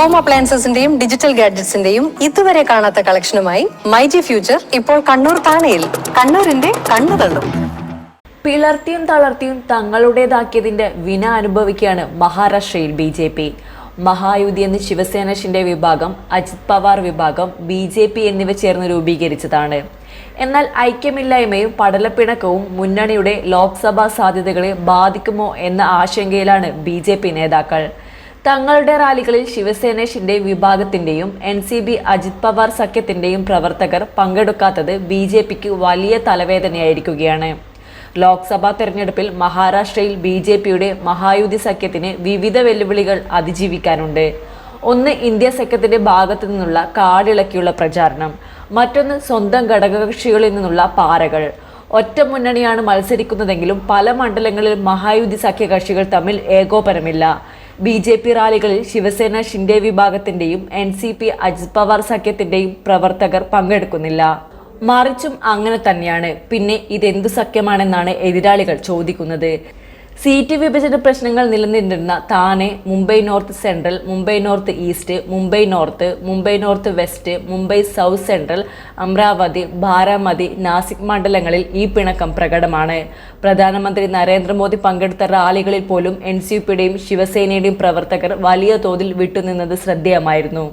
Home അപ്ലയൻസസിന്റെയും digital ഗാഡ്ജറ്റ്സിന്റെയും ഇതുവരെ കാണാത്ത കളക്ഷനുമായി myG future ഇപ്പോൾ കണ്ണൂർ താണയിൽ കണ്ണൂരിന്റെ കണ്ണു തള്ളും പിളർത്തിയും തളർത്തിയും തങ്ങളുടേതാക്കിയതിന്റെ വിന അനുഭവിക്കുകയാണ് മഹാരാഷ്ട്രയിൽ ബി ജെ പി. മഹായുതി എന്ന ശിവസേനഷിന്റെ വിഭാഗം അജിത് പവാർ വിഭാഗം ബി ജെ പി എന്നിവ ചേർന്ന് രൂപീകരിച്ചതാണ്. എന്നാൽ ഐക്യമില്ലായ്മയും പടലപ്പിണക്കവും മുന്നണിയുടെ ലോക്സഭാ സാധ്യതകളെ ബാധിക്കുമോ എന്ന ആശങ്കയിലാണ് ബി നേതാക്കൾ. തങ്ങളുടെ റാലികളിൽ Shiv Sena Shinde വിഭാഗത്തിന്റെയും N C P Ajit Pawar സഖ്യത്തിന്റെയും പ്രവർത്തകർ പങ്കെടുക്കാത്തത് ബി ജെ പിക്ക് വലിയ തലവേദനയായിരിക്കുകയാണ്. ലോക്സഭാ തെരഞ്ഞെടുപ്പിൽ മഹാരാഷ്ട്രയിൽ ബി ജെ പിയുടെ മഹായുതി സഖ്യത്തിന് വിവിധ വെല്ലുവിളികൾ അതിജീവിക്കാനുണ്ട്. ഒന്ന് ഇന്ത്യ സഖ്യത്തിന്റെ ഭാഗത്തു നിന്നുള്ള കാടിളക്കിയുള്ള പ്രചാരണം മറ്റൊന്ന് സ്വന്തം ഘടകകക്ഷികളിൽ നിന്നുള്ള പാറകൾ ഒറ്റ മുന്നണിയാണ് മത്സരിക്കുന്നതെങ്കിലും പല മണ്ഡലങ്ങളിൽ മഹായുതി സഖ്യകക്ഷികൾ തമ്മിൽ ഏകോപനമില്ല. ബി ജെ പി റാലികളിൽ Shiv Sena Shinde വിഭാഗത്തിന്റെയും N C P Ajit Pawar സഖ്യത്തിന്റെയും പ്രവർത്തകർ പങ്കെടുക്കുന്നില്ല. മറിച്ചും അങ്ങനെ തന്നെയാണ്. പിന്നെ ഇതെന്തു സഖ്യമാണെന്നാണ് എതിരാളികൾ ചോദിക്കുന്നത്. സീറ്റ് വിഭജന പ്രശ്നങ്ങൾ നിലനിന്നിരുന്ന Thane Mumbai north central Mumbai north east Mumbai north Mumbai north west Mumbai south central Amravati Baramati Nashik മണ്ഡലങ്ങളിൽ ഈ പിണക്കം പ്രകടമാണ്. പ്രധാനമന്ത്രി നരേന്ദ്രമോദി പങ്കെടുത്ത റാലികളിൽ പോലും എൻ സി പിയുടെയും ശിവസേനയുടെയും പ്രവർത്തകർ വലിയ തോതിൽ വിട്ടുനിന്നത് ശ്രദ്ധേയമായിരുന്നു.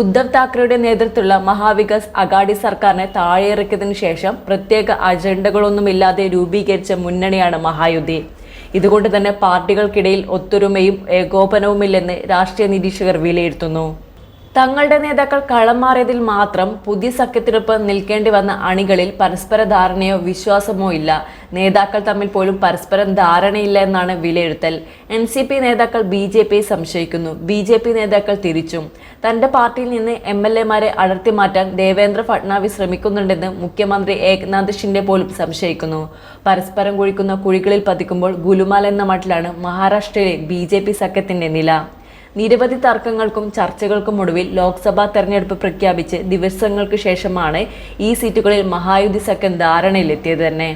ഉദ്ധവ് താക്കറെയുടെ നേതൃത്വത്തിലുള്ള മഹാവികാസ് അഗാഡി സർക്കാരിനെ താഴെയിറക്കിയതിനു ശേഷം പ്രത്യേക അജണ്ടകളൊന്നുമില്ലാതെ രൂപീകരിച്ച മുന്നണിയാണ് മഹായുദ്ധി ഇതുകൊണ്ട് തന്നെ പാർട്ടികൾക്കിടയിൽ ഒത്തൊരുമയും ഏകോപനവുമില്ലെന്ന് രാഷ്ട്രീയ നിരീക്ഷകർ വിലയിരുത്തുന്നു. തങ്ങളുടെ നേതാക്കൾ കളം മാറിയതിൽ മാത്രം പുതിയ സഖ്യത്തിനൊപ്പം നിൽക്കേണ്ടി വന്ന അണികളിൽ പരസ്പര ധാരണയോ വിശ്വാസമോ ഇല്ല. നേതാക്കൾ തമ്മിൽ പോലും പരസ്പരം ധാരണയില്ല എന്നാണ് വിലയിരുത്തൽ. എൻ സി പി നേതാക്കൾ ബി ജെ പി സംശയിക്കുന്നു. ബി ജെ പി നേതാക്കൾ തിരിച്ചും. തന്റെ പാർട്ടിയിൽ നിന്ന് എം എൽ എമാരെ അടർത്തി മാറ്റാൻ ദേവേന്ദ്ര ഫട്നാവിസ് ശ്രമിക്കുന്നുണ്ടെന്ന് മുഖ്യമന്ത്രി ഏക്നാഥ് ഷിൻഡെ പോലും സംശയിക്കുന്നു. പരസ്പരം കുഴിക്കുന്ന കുഴികളിൽ പതിക്കുമ്പോൾ ഗുലുമാൽ എന്ന മട്ടിലാണ് മഹാരാഷ്ട്രയിലെ ബി സഖ്യത്തിന്റെ നില. നിരവധി തർക്കങ്ങൾക്കും ചർച്ചകൾക്കും ഒടുവിൽ ലോക്സഭാ തെരഞ്ഞെടുപ്പ് പ്രഖ്യാപിച്ച് ദിവസങ്ങൾക്ക് ശേഷമാണ് ഈ സീറ്റുകളിൽ മഹായുതി സഖ്യം ധാരണയിലെത്തിയത് തന്നെ.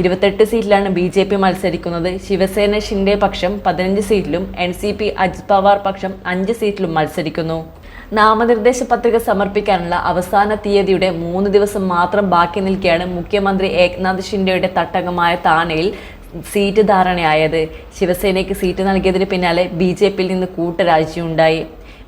ഇരുപത്തെട്ട് സീറ്റിലാണ് ബി ജെ പി മത്സരിക്കുന്നത്. ശിവസേന ഷിൻഡെ പക്ഷം പതിനഞ്ച് സീറ്റിലും N C P Ajit Pawar പക്ഷം അഞ്ച് സീറ്റിലും മത്സരിക്കുന്നു. നാമനിർദ്ദേശ പത്രിക സമർപ്പിക്കാനുള്ള അവസാന തീയതിയുടെ മൂന്ന് ദിവസം മാത്രം ബാക്കി നിൽക്കെയാണ് മുഖ്യമന്ത്രി ഏക്നാഥ് ഷിൻഡെയുടെ തട്ടകമായ താനയിൽ സീറ്റ് ധാരണയായത്. ശിവസേനയ്ക്ക് സീറ്റ് നൽകിയതിന് പിന്നാലെ ബി ജെ പിയിൽ നിന്ന് കൂട്ടരാജിയുണ്ടായി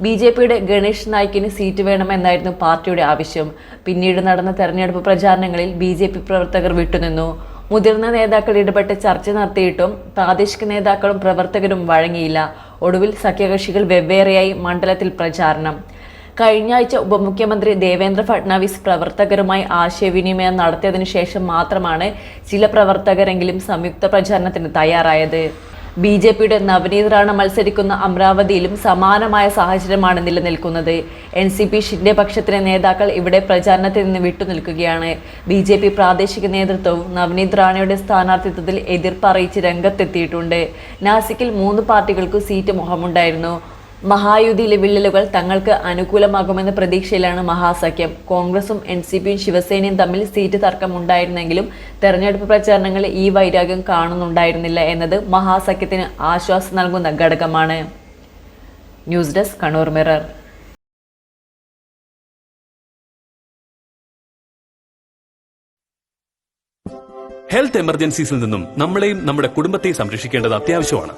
ബി ജെ പിയുടെ ഗണേഷ് നായിക്കിന് സീറ്റ് വേണമെന്നായിരുന്നു പാർട്ടിയുടെ ആവശ്യം. പിന്നീട് നടന്ന തെരഞ്ഞെടുപ്പ് പ്രചാരണങ്ങളിൽ ബി ജെ പി പ്രവർത്തകർ വിട്ടുനിന്നു. മുതിർന്ന നേതാക്കൾ ഇടപെട്ട് ചർച്ച നടത്തിയിട്ടും പ്രാദേശിക നേതാക്കളും പ്രവർത്തകരും വഴങ്ങിയില്ല. ഒടുവിൽ സഖ്യകക്ഷികൾ വെവ്വേറെയായി മണ്ഡലത്തിൽ പ്രചാരണം. കഴിഞ്ഞ ആഴ്ച ഉപമുഖ്യമന്ത്രി ദേവേന്ദ്ര ഫഡ്നാവിസ് പ്രവർത്തകരുമായി ആശയവിനിമയം നടത്തിയതിനു ശേഷം മാത്രമാണ് ചില പ്രവർത്തകരെങ്കിലും സംയുക്ത പ്രചാരണത്തിന് തയ്യാറായത്. ബി ജെ പിയുടെ നവനീത് റാണ മത്സരിക്കുന്ന അമരാവതിയിലും സമാനമായ സാഹചര്യമാണ് നിലനിൽക്കുന്നത്. എൻ സി പി ഷിൻഡെ പക്ഷത്തിലെ നേതാക്കൾ ഇവിടെ പ്രചാരണത്തിൽ നിന്ന് വിട്ടുനിൽക്കുകയാണ്. ബി ജെ പി പ്രാദേശിക നേതൃത്വവും നവനീത് റാണയുടെ സ്ഥാനാർത്ഥിത്വത്തിൽ എതിർപ്പ് അറിയിച്ച് രംഗത്തെത്തിയിട്ടുണ്ട്. നാസിക്കിൽ മൂന്ന് പാർട്ടികൾക്ക് സീറ്റ് മുഖമുണ്ടായിരുന്നു. മഹായുതിയിലെ വിള്ളലുകൾ തങ്ങൾക്ക് അനുകൂലമാകുമെന്ന പ്രതീക്ഷയിലാണ് മഹാസഖ്യം. കോൺഗ്രസും എൻ സി പിയും ശിവസേനയും തമ്മിൽ സീറ്റ് തർക്കം ഉണ്ടായിരുന്നെങ്കിലും തെരഞ്ഞെടുപ്പ് പ്രചാരണങ്ങളിൽ ഈ വൈരാഗ്യം കാണുന്നുണ്ടായിരുന്നില്ല എന്നത് മഹാസഖ്യത്തിന് ആശ്വാസം നൽകുന്ന ഘടകമാണ്. News desk Kannur mirror. Health എമർജൻസീസിൽ നിന്നും നമ്മളെയും നമ്മുടെ കുടുംബത്തെയും സംരക്ഷിക്കേണ്ടത് അത്യാവശ്യമാണ്.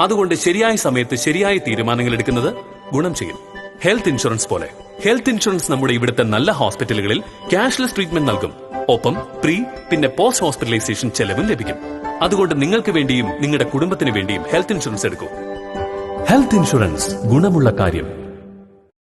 അതുകൊണ്ട് ശരിയായ സമയത്ത് ശരിയായ തീരുമാനങ്ങൾ എടുക്കുന്നത് ഗുണം ചെയ്യും. ഹെൽത്ത് ഇൻഷുറൻസ് പോലെ. ഹെൽത്ത് ഇൻഷുറൻസ് നമ്മുടെ ഇവിടുത്തെ നല്ല ഹോസ്പിറ്റലുകളിൽ ക്യാഷ്ലെസ് ട്രീറ്റ്മെന്റ് നൽകും. ഒപ്പം പ്രീ പിന്നെ പോസ്റ്റ് ഹോസ്പിറ്റലൈസേഷൻ ചെലവും ലഭിക്കും. അതുകൊണ്ട് നിങ്ങൾക്ക് വേണ്ടിയും നിങ്ങളുടെ കുടുംബത്തിന് വേണ്ടിയും ഹെൽത്ത് ഇൻഷുറൻസ് എടുക്കൂ. ഹെൽത്ത് ഇൻഷുറൻസ് ഗുണമുള്ള കാര്യം.